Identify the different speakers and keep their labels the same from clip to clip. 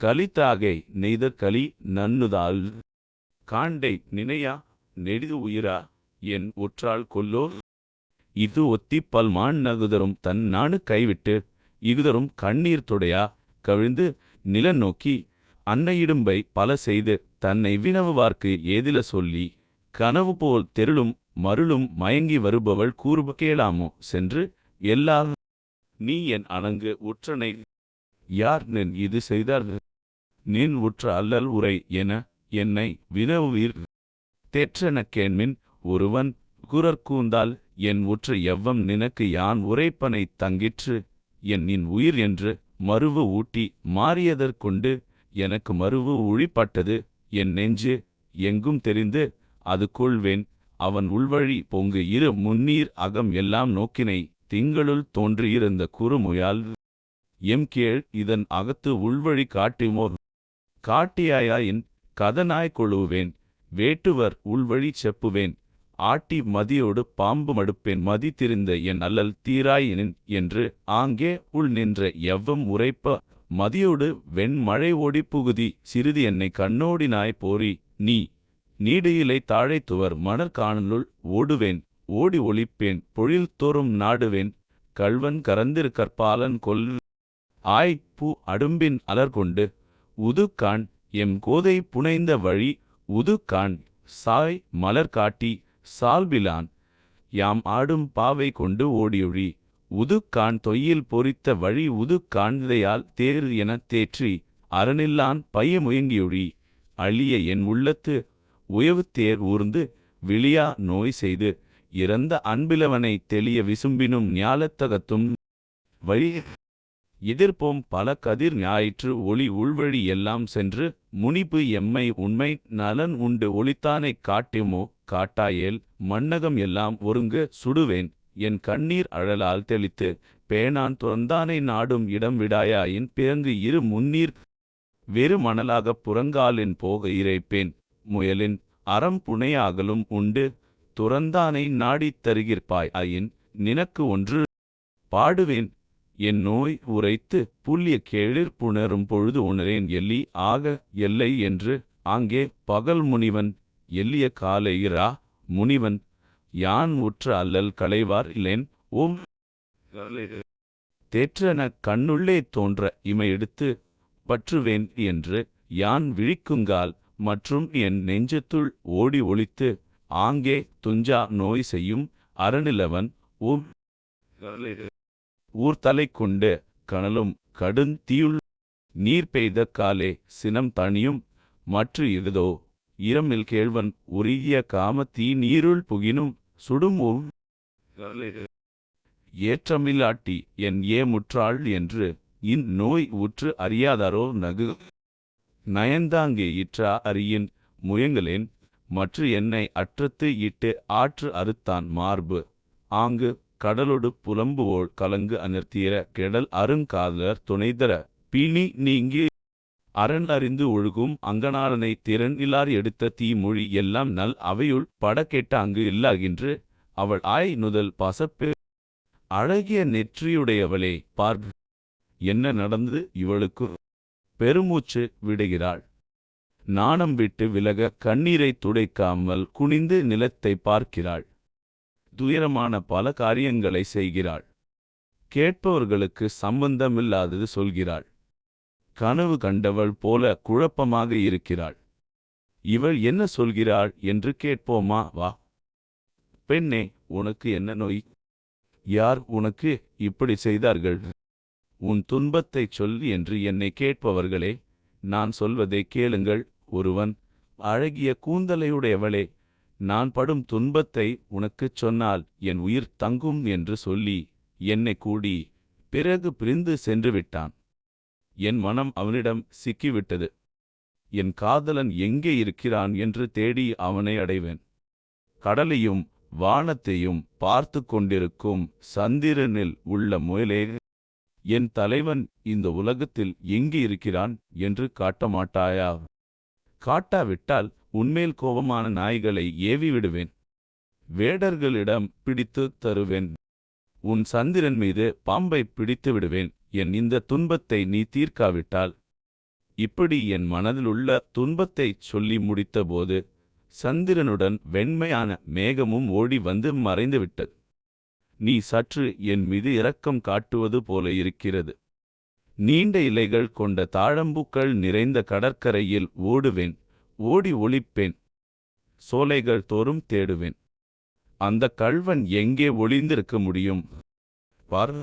Speaker 1: கலித்தாகை நெய்த களி நன்னுதால் காண்டை நினையா நெடிது உயிரா என் ஒற்றால் கொல்லோ இது ஒத்தி பல்மான் நகுதரும் தன் நானு கைவிட்டு இகுதரும் கண்ணீர் துடையா கவிழ்ந்து நில நோக்கி அன்னையிடும்பை பல செய்து தன்னை வினவுவார்க்கு ஏதில சொல்லி கனவு போல் தெருளும் மருளும் மயங்கி வருபவள் கூறுப கேளாமோ சென்று எல்லா நீ என் அணங்கு உற்றனை யார் நின் இது செய்தார்? நின் உற்ற அல்லல் உரை என என்னை வினவுவீர். தேற்றென கேண்மின் ஒருவன் குரற்கூந்தால் என் உற்ற எவ்வம் நினக்கு யான் உரைப்பனை தங்கிற்று? என் நின் உயிர் என்று மருவு ஊட்டி மாறியதற்கொண்டு எனக்கு மருவு உழிப்பட்டது. என் நெஞ்சு எங்கும் தெரிந்து அது கொள்வேன். அவன் உள்வழி பொங்கு இரு முன்னீர் அகம் எல்லாம் நோக்கினை திங்களுள் தோன்றியிருந்த குறுமுயால். எம் கீழ் இதன் அகத்து உள்வழி காட்டிமோ காட்டியாயின் கதனாய் கொழுவேன் வேட்டுவர் உள்வழி செப்புவேன் ஆட்டி மதியோடு பாம்பு மடுப்பேன் மதி திரிந்த என் அல்லல் தீராயினின் என்று ஆங்கே உள் நின்ற எவ்வம் உரைப்ப மதியோடு வெண்மழை ஓடி புகுதி சிறிது என்னை கண்ணோடினாய் போரி நீ நீடியிலை தாழைத்துவர் மணற்காணலுள் ஓடுவேன் ஓடி ஒளிப்பேன் பொழில் தோறும் நாடுவேன் கள்வன் கரந்திருக்கற்பாலன் கொல் ஆய் பூ அடும்பின் அலர்கொண்டு உதுக்கான் எம் கோதை புனைந்த வழி உதுக்கான் சாய் மலர் காட்டி சால்பிலான் யாம் ஆடும் பாவை கொண்டு ஓடியொழி உதுக்கான் தொய்யில் பொறித்த வழி உதுக்காண்தையால் தேறு எனத் தேற்றி அரணில்லான் பைய முயங்கியொழி அழிய என் உள்ளத்து உயவு தேர் ஊர்ந்து விழியா நோய் செய்து இறந்த அன்பிலவனை தெளிய விசும்பினும் ஞாலத்தகத்தும் வழி எதிர்ப்போம் பல கதிர் ஞாயிற்று ஒளி உள்வழி எல்லாம் சென்று முனிப்பு எம்மை உண்மை நலன் உண்டு ஒளித்தானைக் காட்டுமோ காட்டாயேல் மண்ணகம் எல்லாம் ஒருங்கு சுடுவேன். என் கண்ணீர் அழலால் தெளித்து பேணான் துறந்தானை நாடும் இடம் விடாயாயின் பிறங்கு இரு முன்னீர் வெறு மணலாகப் புறங்காலின் போக இறைப்பேன். முயலின் அறம் புனையாகலும் உண்டு துறந்தானை நாடித் தருகிற்பாய் ஆயின் நினக்கு ஒன்று பாடுவேன். என் நோய் உரைத்து புல்லிய கேளிர் புணரும் பொழுது உணரேன் எல்லி ஆக எல்லை என்று. ஆங்கே பகல் முனிவன் எல்லிய காலை முனிவன் யான் உற்ற அல்லல் களைவார் இல்லேன். ஓம். தேற்றன கண்ணுள்ளே தோன்ற இமையெடுத்து பற்றுவேன் என்று யான் விழிக்குங்கால் மற்றும் என் நெஞ்சத்துள் ஓடி ஒளித்து ஆங்கே துஞ்சா நோய் செய்யும் அரணிலவன் ஓம். ஊர்தலை கொண்டு கனலும் கடுந் தீயுள் நீர் பெய்த காலே சினம் தணியும் மற்ற இருதோ இரமில் கேழ்வன் உருகிய காம தீ நீருள் புகினும் சுடும் ஓம் ஏற்றமில்லாட்டி என் ஏ முற்றாள் என்று இந்நோய் உற்று அறியாதாரோ நகு. நயந்தாங்கே இற்றா அறியின் முயங்கலேன் மற்ற என்னை அற்றத்து இட்டு ஆற்று அறுத்தான் மார்பு. ஆங்கு கடலொடு புலம்புவோள் கலங்கு அனர்த்தியர கெடல் அருங்காதலர் துணைதர. பீணி நீங்கி அரண் அறிந்து ஒழுகும் அங்கனாரனை திறன் இல்லார் எடுத்த தீமொழி எல்லாம் நல் அவையுள் படக்கெட்ட அங்கு இல்லாகின்று அவள் ஆய் நுதல் பசப்பு. அழகிய நெற்றியுடையவளே பார் என்ன நடந்தது இவளுக்கு பெருமூச்சு விடுகிறாள். நாணம் விட்டு விலக கண்ணீரை துடைக்காமல் குனிந்து நிலத்தை பார்க்கிறாள். துயரமான பல காரியங்களை செய்கிறாள். கேட்பவர்களுக்கு சம்பந்தமில்லாதது சொல்கிறாள். கனவு கண்டவள் போல குழப்பமாக இருக்கிறாள். இவள் என்ன சொல்கிறாள் என்று கேட்போமா? வா. பெண்ணே உனக்கு என்ன நோய்? யார் உனக்கு இப்படி செய்தார்கள்? உன் துன்பத்தைச் சொல் என்று என்னை கேட்பவர்களே நான் சொல்வதை கேளுங்கள் ஒருவன் அழகிய கூந்தலையுடையவளே நான் படும் துன்பத்தை உனக்குச் சொன்னால் என் உயிர் தங்கும் என்று சொல்லி என்னை கூடி பிறகு பிரிந்து சென்று விட்டான் என் மனம் அவனிடம் சிக்கிவிட்டது. என் காதலன் எங்கே இருக்கிறான் என்று தேடி அவனை அடைவேன். கடலையும் வானத்தையும் பார்த்து கொண்டிருக்கும் சந்திரனில் உள்ள முயலே என் தலைவன் இந்த உலகத்தில் எங்கே இருக்கிறான் என்று காட்டமாட்டாயா? காட்டாவிட்டால் உன்மேல் கோபமான நாய்களை ஏவி விடுவேன். வேடர்களிடம் பிடித்து தருவேன். உன் சந்திரன் மீது பாம்பை பிடித்து விடுவேன். என் இந்த துன்பத்தை நீ தீர்க்காவிட்டால். இப்படி என் மனதிலுள்ள துன்பத்தைச் சொல்லி முடித்தபோது சந்திரனுடன் வெண்மையான மேகமும் ஓடி வந்து மறைந்துவிட்டது. நீ சற்று என் மீது இரக்கம் காட்டுவது போல இருக்கிறது. நீண்ட இலைகள் கொண்ட தாழம்பூக்கள் நிறைந்த கடற்கரையில் ஓடுவேன். ஓடி ஒளிப்பேன். சோலைகள் தோறும் தேடுவேன். அந்த கள்வன் எங்கே ஒளிந்திருக்க முடியும்? பார்.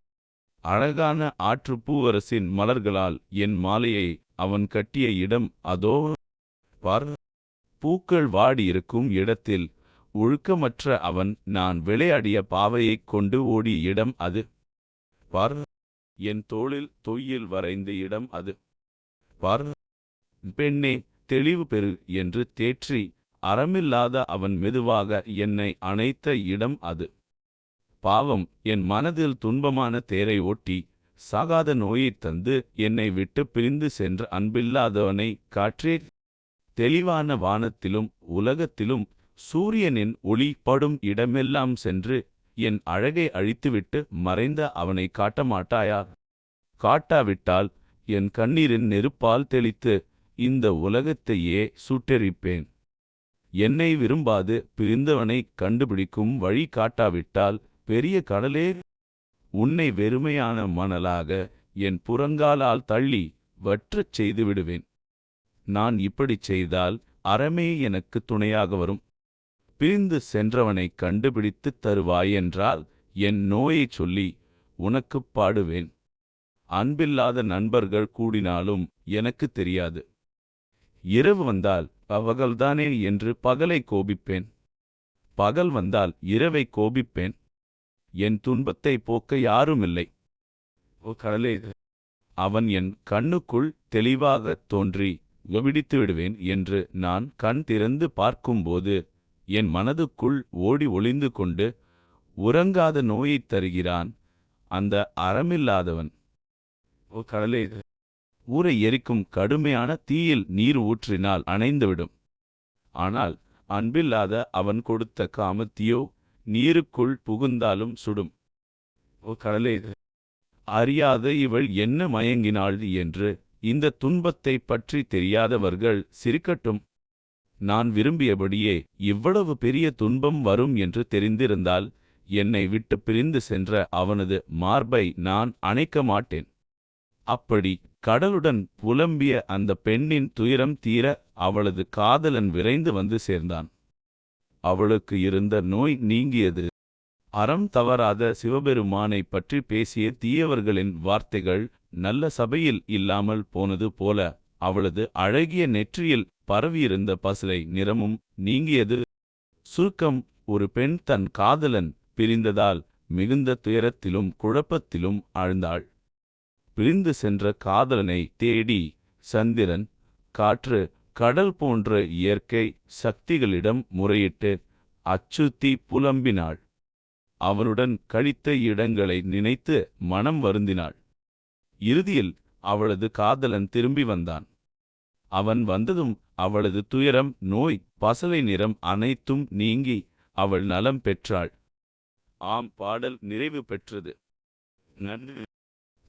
Speaker 1: அழகான ஆற்று பூவரசின் மலர்களால் என் மாலையை அவன் கட்டிய இடம் அதோ. பார். பூக்கள் வாடியிருக்கும் இடத்தில் ஒழுக்கமற்ற அவன் நான் விளையாடிய பாவையைக் கொண்டு ஓடிய இடம் அது. பார். என் தோளில் தொய்யில் வரைந்த இடம் அது. பார். பெண்ணே தெளிவு பெறு என்று தேற்றி அறமில்லாத அவன் மெதுவாக என்னை அணைத்த இடம் அது. பாவம் என் மனதில் துன்பமான தேரை ஓட்டி சாகாத நோயைத் தந்து என்னை விட்டு பிரிந்து சென்ற அன்பில்லாதவனை காற்றே. தெளிவான வானத்திலும் உலகத்திலும் சூரியனின் ஒளி படும் இடமெல்லாம் சென்று என் அழகை அழித்துவிட்டு மறைந்த அவனை காட்டமாட்டாயா? காட்டாவிட்டால் என் கண்ணீரின் நெருப்பால் தெளித்து இந்த உலகத்தையே சுட்டெரிப்பேன். என்னை விரும்பாது பிரிந்தவனை கண்டுபிடிக்கும் வழி காட்டாவிட்டால் பெரிய கடலே. உன்னை வெறுமையான மணலாக என் புறங்காலால் தள்ளி வற்றச் செய்துவிடுவேன். நான் இப்படிச் செய்தால் அறமே எனக்கு துணையாக வரும். பிரிந்து சென்றவனைக் கண்டுபிடித்துத் தருவாயென்றால் என் நோயைச் சொல்லி உனக்குப் பாடுவேன். அன்பில்லாத நண்பர்கள் கூடினாலும் எனக்கு தெரியாது. இரவு வந்தால் பகல்தானே என்று பகலை கோபிப்பேன். பகல் வந்தால் இரவை கோபிப்பேன். என் துன்பத்தை போக்க யாருமில்லை. ஓ கடலே. அவன் என் கண்ணுக்குள் தெளிவாகத் தோன்றி விடித்து விடுவேன் என்று நான் கண் திறந்து பார்க்கும்போது என் மனதுக்குள் ஓடி ஒளிந்து கொண்டு உறங்காத நோயைத் தருகிறான் அந்த அறமில்லாதவன். ஓ கடலே. ஊரை எரிக்கும் கடுமையான தீயில் நீர் ஊற்றினால் அணைந்துவிடும். ஆனால் அன்பில்லாத அவன் கொடுத்த காமத்தியோ நீருக்குள் புகுந்தாலும் சுடும். ஓ கடலே அறியாத இவள் என்ன மயங்கினாள் என்று இந்த துன்பத்தை பற்றி தெரியாதவர்கள் சிரிக்கட்டும். நான் விரும்பியபடியே இவ்வளவு பெரிய துன்பம் வரும் என்று தெரிந்திருந்தால் என்னை விட்டு பிரிந்து சென்ற அவனது மார்பை நான் அணைக்க மாட்டேன். அப்படி கடலுடன் புலம்பிய அந்த பெண்ணின் துயரம் தீர அவளது காதலன் விரைந்து வந்து சேர்ந்தான். அவளுக்கு இருந்த நோய் நீங்கியது. அறம் தவறாத சிவபெருமானைப் பற்றி பேசிய தீயவர்களின் வார்த்தைகள் நல்ல சபையில் இல்லாமல் போனது போல அவளது அழகிய நெற்றியில் பரவியிருந்த பசலை நிறமும் நீங்கியது. சுருக்கம் ஒரு பெண் தன் காதலன் பிரிந்ததால் மிகுந்த துயரத்திலும் குழப்பத்திலும் ஆழ்ந்தாள். பிரிந்து சென்ற காதலனை தேடி சந்திரன் காற்று கடல் போன்ற இயற்கை சக்திகளிடம் முறையிட்டு அச்சுத்தி புலம்பினாள். அவனுடன் கழித்த இடங்களை நினைத்து மனம் வருந்தினாள். இறுதியில் அவளது காதலன் திரும்பி வந்தான். அவன் வந்ததும் அவளது துயரம் நோய் பசலை நிறம் அனைத்தும் நீங்கி அவள் நலம் பெற்றாள். ஆம் பாடல் நிறைவு பெற்றது. நன்றி.